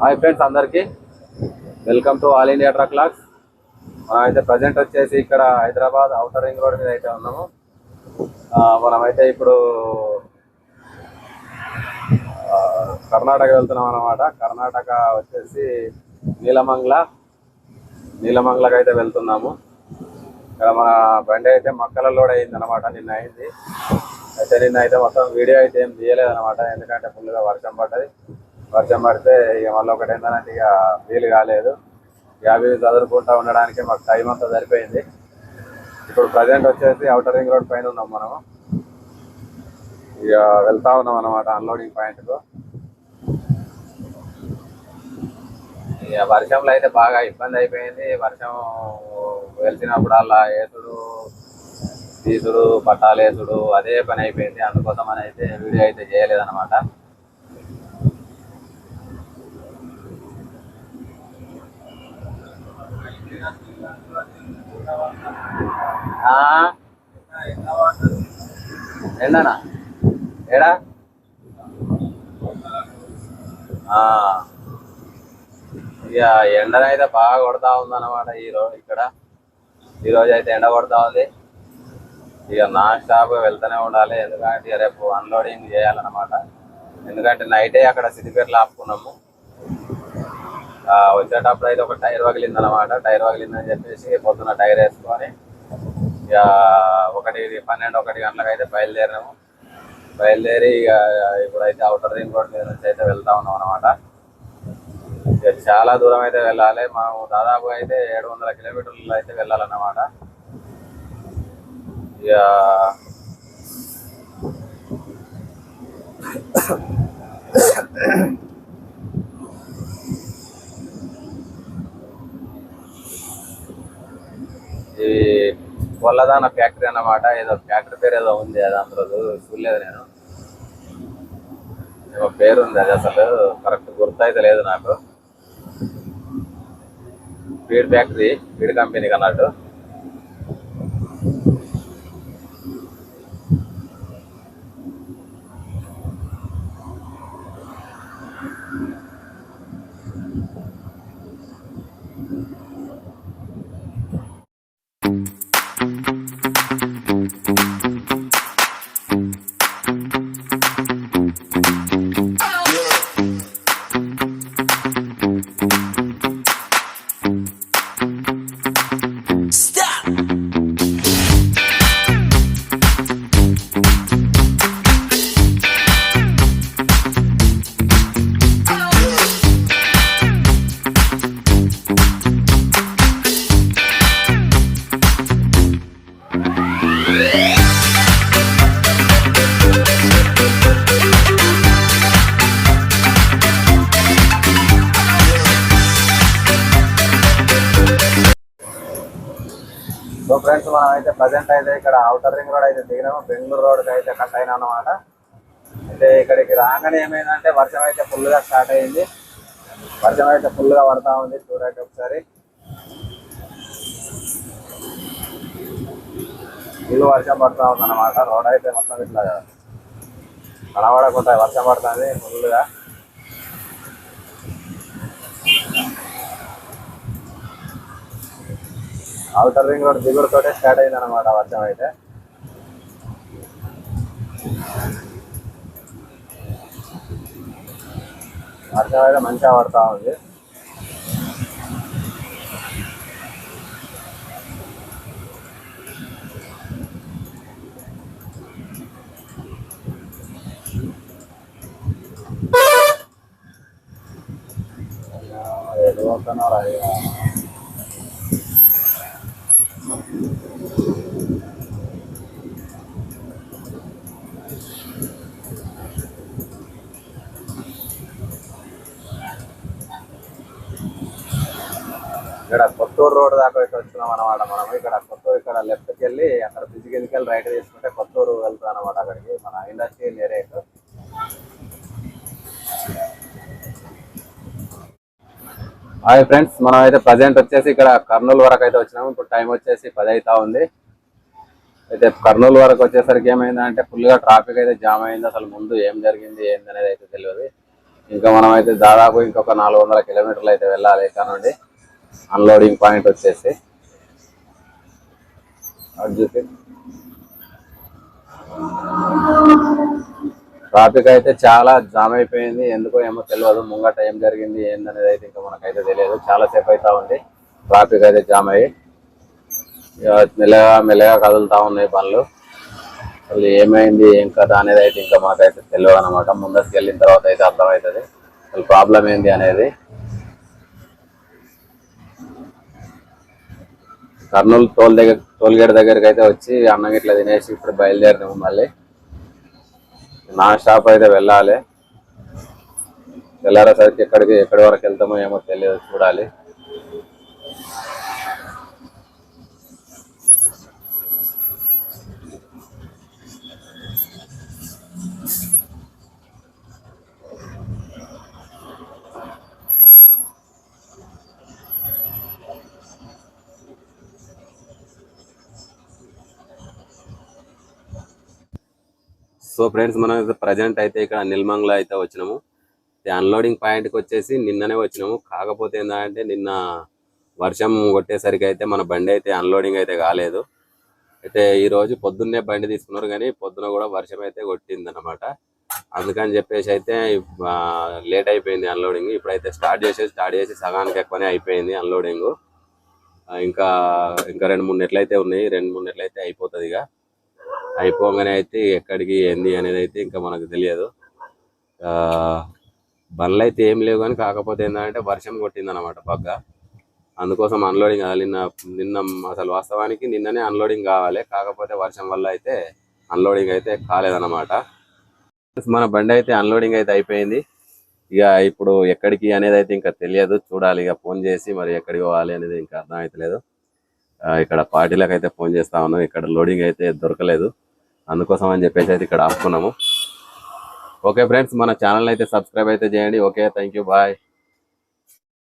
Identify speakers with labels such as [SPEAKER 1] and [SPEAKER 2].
[SPEAKER 1] Hi friends అందరికీ. Welcome to all India truck locks మనం అయితే ప్రజెంట్ వచ్చేసి ఇక్కడ హైదరాబాద్ అవుటర్ రింగ్ రోడ్ మీద అయితే ఉన్నాము. మనమైతే ఇప్పుడు కర్ణాటక వెళ్తున్నాం అనమాట కర్ణాటక వచ్చేసి నీలమంగళ నీలమంగళకి అయితే వెళ్తున్నాము. ఇక్కడ మన బండి అయితే మక్కల లోడ్ అయింది అనమాట నిన్న అయింది. అయితే నిన్న అయితే మొత్తం వీడియో అయితే ఏం తీయలేదు అనమాట ఎందుకంటే ఫుల్గా వర్షం పడ్డది. వర్షం పడితే ఇక మళ్ళీ ఒకటి ఏంటంటే ఇక వీలు కాలేదు. యాభై అవి చదువుకుంటా ఉండడానికి మాకు టైం అంతా సరిపోయింది. ఇప్పుడు ప్రజెంట్ వచ్చేసి అవుటర్ రింగ్ రోడ్ పైన ఉన్నాం మనము. ఇక వెళ్తా ఉన్నాం అనమాట అన్లోడింగ్ పాయింట్కు ఇక వర్షంలో అయితే బాగా ఇబ్బంది అయిపోయింది. వర్షం వెళ్తున్నప్పుడు అలా ఏసుడు తీసుడు పట్టాలు వేసుడు అదే పని అయిపోయింది. అందుకోసం అని అయితే వీడియో అయితే చేయలేదన్నమాట. ఆ? ఏడా? ఆ. ఇక ఎండనైతే బాగా కొడతా ఉందన్నమాట ఈ రోజు ఇక్కడ. ఈ రోజు అయితే ఎండ కొడతా ఉంది. ఇక నాన్ స్టాప్గా వెళ్తూనే ఉండాలి. ఎందుకంటే రేపు అన్లోడింగ్ చేయాలన్నమాట. ఎందుకంటే నైటే అక్కడ సిద్దిపేటలో ఆపుకున్నాము. వచ్చేటప్పుడు అయితే ఒక టైర్ పగిలింది అనమాట టైర్ పగిలిందని చెప్పేసి పొద్దున్న టైర్ వేసుకొని ఇక ఒకటి పన్నెండు ఒకటి గంటలకు అయితే బయలుదేరినాము. బయలుదేరి ఇక ఇప్పుడైతే అవుటర్ రింగ్ రోడ్ మీద నుంచి అయితే వెళ్తా ఉన్నాం అనమాట ఇక చాలా దూరం అయితే వెళ్ళాలి. మనం దాదాపు అయితే ఏడు వందల కిలోమీటర్లు అయితే వెళ్ళాలన్నమాట. ఇక ఇది వల్లదాన ఫ్యాక్టరీ అన్నమాట. ఏదో ఫ్యాక్టరీ పేరు ఏదో ఉంది అది అందులో చూడలేదు నేను. ఏమో పేరు ఉంది అది అసలు కరెక్ట్ గుర్తయితే లేదు నాకు. ఫీడ్ ఫ్యాక్టరీ ఫీడ్ కంపెనీకి అన్నట్టు సో ఫ్రెండ్స్ మనం అయితే ప్రజెంట్ అయితే ఇక్కడ అవుటర్ రింగ్ రోడ్ అయితే దిగినాము. బెంగళూరు రోడ్కి అయితే కట్ అయినా అన్నమాట. అయితే ఇక్కడికి రాగానే ఏమైందంటే వర్షం అయితే ఫుల్గా స్టార్ట్ అయింది. వర్షం అయితే ఫుల్గా పడతా ఉంది. చూడండి ఒకసారి. ఫుల్ వర్షం పడతా ఉంది అనమాట రోడ్ అయితే మొత్తం ఇట్లా కనబడకుండా వర్షం పడుతుంది ఫుల్గా అవుటర్ రింగ్ రోడ్ దిగుడుతోటే స్టార్ట్ అయింది అనమాట వర్షం అయితే. వర్షం అయితే మంచిగా పడతా ఉంది. ఎటు పోతున్నారా కొత్తూరు రోడ్ దాకా అయితే వచ్చినాం అనమాట మనం. ఇక్కడ కొత్తూరు ఇక్కడ లెఫ్ట్కి వెళ్ళి అక్కడ బ్రిడ్జ్కి వెళ్ళి రైట్ తీసుకుంటే కొత్తూరు వెళ్తాం అనమాట అక్కడికి మన ఇండస్ట్రియల్ ఏరియా హాయ్ ఫ్రెండ్స్ మనం అయితే ప్రజెంట్ వచ్చేసి ఇక్కడ కర్నూలు వరకు అయితే వచ్చినాము. ఇప్పుడు టైం వచ్చేసి పది అవుతా ఉంది. అయితే కర్నూలు వరకు వచ్చేసరికి ఏమైందంటే ఫుల్గా ట్రాఫిక్ అయితే జామ్ అయింది. అసలు ముందు ఏం జరిగింది ఏంది అనేది అయితే తెలియదు. ఇంకా మనం అయితే దాదాపు ఇంకొక నాలుగు వందల కిలోమీటర్లు అయితే వెళ్ళాలి ఇక్కడ నుండి. అన్లోడింగ్ పాయింట్ వచ్చేసి. ట్రాఫిక్ అయితే చాలా జామ్ అయిపోయింది. ఎందుకో ఏమో తెలియదు. ముంగట ఏం జరిగింది. ఏందనేది అయితే ఇంకా మనకైతే తెలియదు. చాలా సేపు అవుతా ఉంది. ట్రాఫిక్ అయితే జామ్ అయ్యి. మెల్లగా మెల్లగా కదులుతా ఉన్నాయి బండ్లు. అసలు ఏమైంది? ఏం కదా అనేది అయితే ఇంకా మాకైతే తెలియదు అనమాట ముందరికి వెళ్ళిన తర్వాత అయితే అర్థమవుతుంది. అసలు ప్రాబ్లం ఏంది అనేది. కర్నూలు టోల్ దగ్గర టోల్ గేట్ దగ్గరికి అయితే వచ్చి అన్నం ఇట్లా తినేసి ఇప్పుడు బయలుదేరినాము మళ్ళీ. నా స్టాప్ అయితే వెళ్ళాలి. వెళ్ళారేసరికి ఎక్కడికి ఎక్కడి వరకు వెళ్తామో ఏమో తెలియదు చూడాలి. సో ఫ్రెండ్స్ మనం ప్రజెంట్ అయితే ఇక్కడ నిల్మంగ్లో అయితే వచ్చినాము. అన్లోడింగ్ పాయింట్కి వచ్చేసి నిన్ననే వచ్చినాము. కాకపోతే ఏంటంటే నిన్న వర్షం కొట్టేసరికి అయితే మన బండి అయితే అన్లోడింగ్ అయితే కాలేదు. అయితే ఈ రోజు పొద్దున్నే బండి తీసుకున్నారు కానీ పొద్దున కూడా వర్షం అయితే కొట్టిందనమాట అందుకని చెప్పేసి అయితే లేట్ అయిపోయింది అన్లోడింగ్ ఇప్పుడైతే స్టార్ట్ చేసేసి స్టార్ట్ చేసి సగానికి ఎక్కువనే అయిపోయింది అన్లోడింగ్ ఇంకా ఇంకా రెండు మూడు నెట్లు అయితే ఉన్నాయి. రెండు మూడు నెట్లు అయితే అయిపోతుంది ఇక. అయిపోగానే అయితే ఎక్కడికి ఏంది అనేది అయితే ఇంకా మనకు తెలియదు. ఆ, బండ్లు అయితే ఏం లేవు కానీ కాకపోతే ఏంటంటే వర్షం కొట్టింది అనమాట బాగా అందుకోసం అన్లోడింగ్ కావాలి నిన్న నిన్న అసలు వాస్తవానికి నిన్ననే అన్లోడింగ్ కావాలి. కాకపోతే వర్షం వల్ల అయితే అన్లోడింగ్ అయితే కాలేదన్నమాట. మన బండి అయితే అన్లోడింగ్ అయితే అయిపోయింది. ఇక ఇప్పుడు ఎక్కడికి అనేది అయితే ఇంకా తెలియదు. చూడాలి ఇక ఫోన్ చేసి మరి ఎక్కడికి పోవాలి అనేది ఇంకా అర్థం అవుతలేదు ఇక్కడ పార్టీలకు అయితే ఫోన్ చేస్తా ఉన్నాం. ఇక్కడ లోడింగ్ అయితే దొరకలేదు. అందుకోసం అని చెప్పేసి అయితే ఇక్కడ ఆపుకున్నాము. ఓకే ఫ్రెండ్స్ మన ఛానల్ అయితే సబ్స్క్రైబ్ అయితే చేయండి. Okay thank you bye